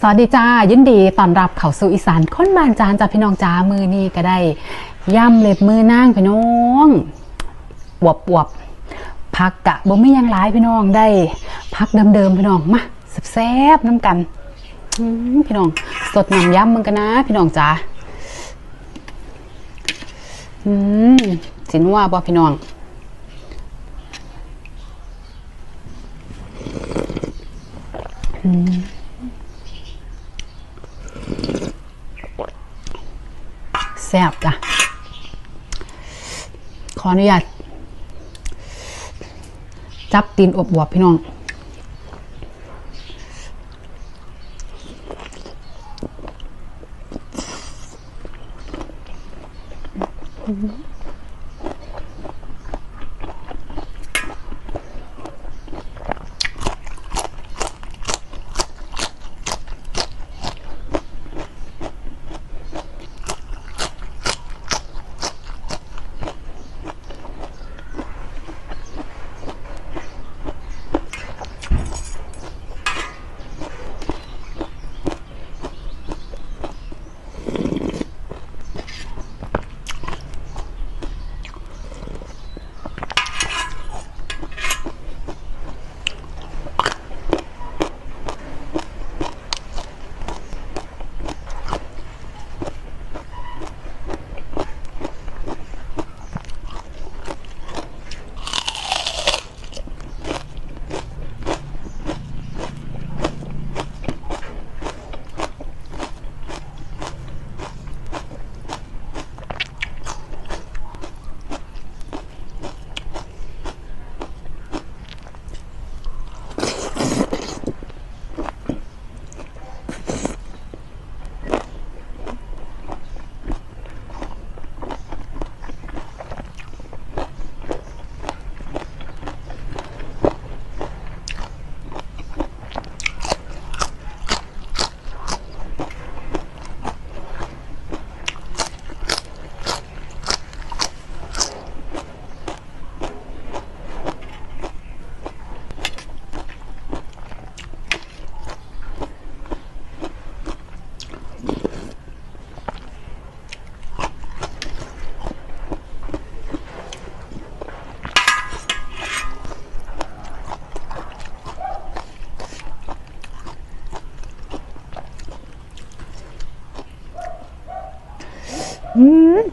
สวัสดีจ้ายินดีต้อนรับเข้าสู่อีสานค้นบานจานจ้าพี่น้องจ้ามือนี้ก็ได้ย่ำเล็บมือนางพี่น้องอวบอวบพักกะบ่ไม่ยังหลายพี่น้องได้ พักเดิมๆพี่น้องมาแซ่บน้ำกันพี่น้องสดน้ำย่ำมึงกันนะ พี่น้องจ้าอืมสินว่าบ่พี่น้องอืม แซ่บจ้ะ ขออนุญาตจับตีนอบบวบพี่น้องอื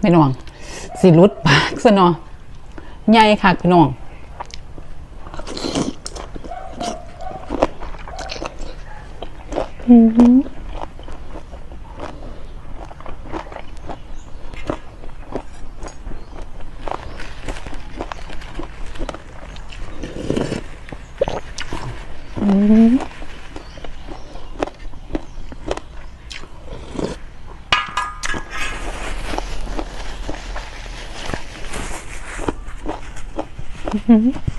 พี่น้องสิรุดปากซะเนาะใหญ่ค่ะพี่น้องอืม ใ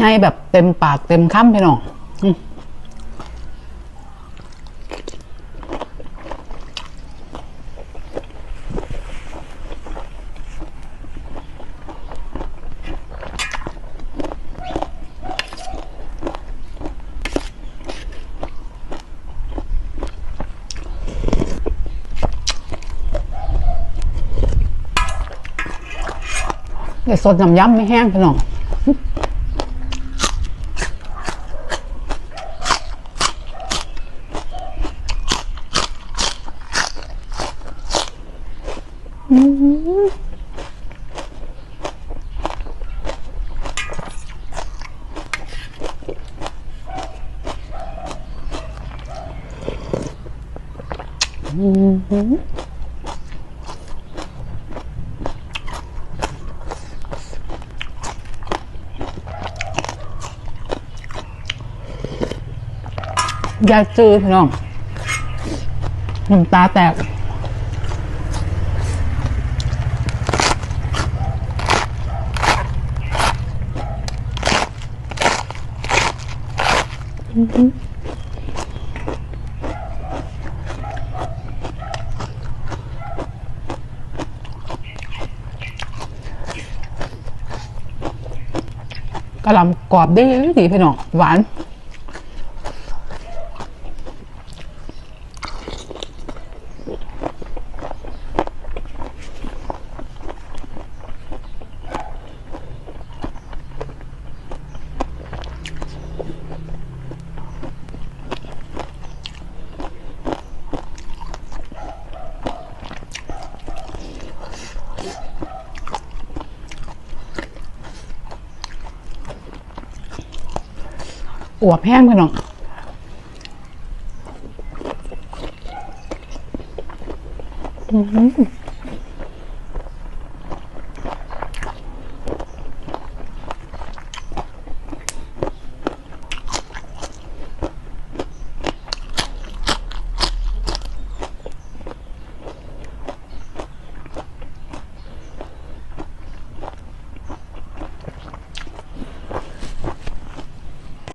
หญ่แบบเต็มปากเต็มคำพี่น้องเดี๋ยวสดน้ำยำไม่แห้งพี่น้อง อยาจือพี่น้องน้ำตาแตก กระหล่ำกรอบได้ดีพี่น้องหวาน อวบแห้งไปหน่อง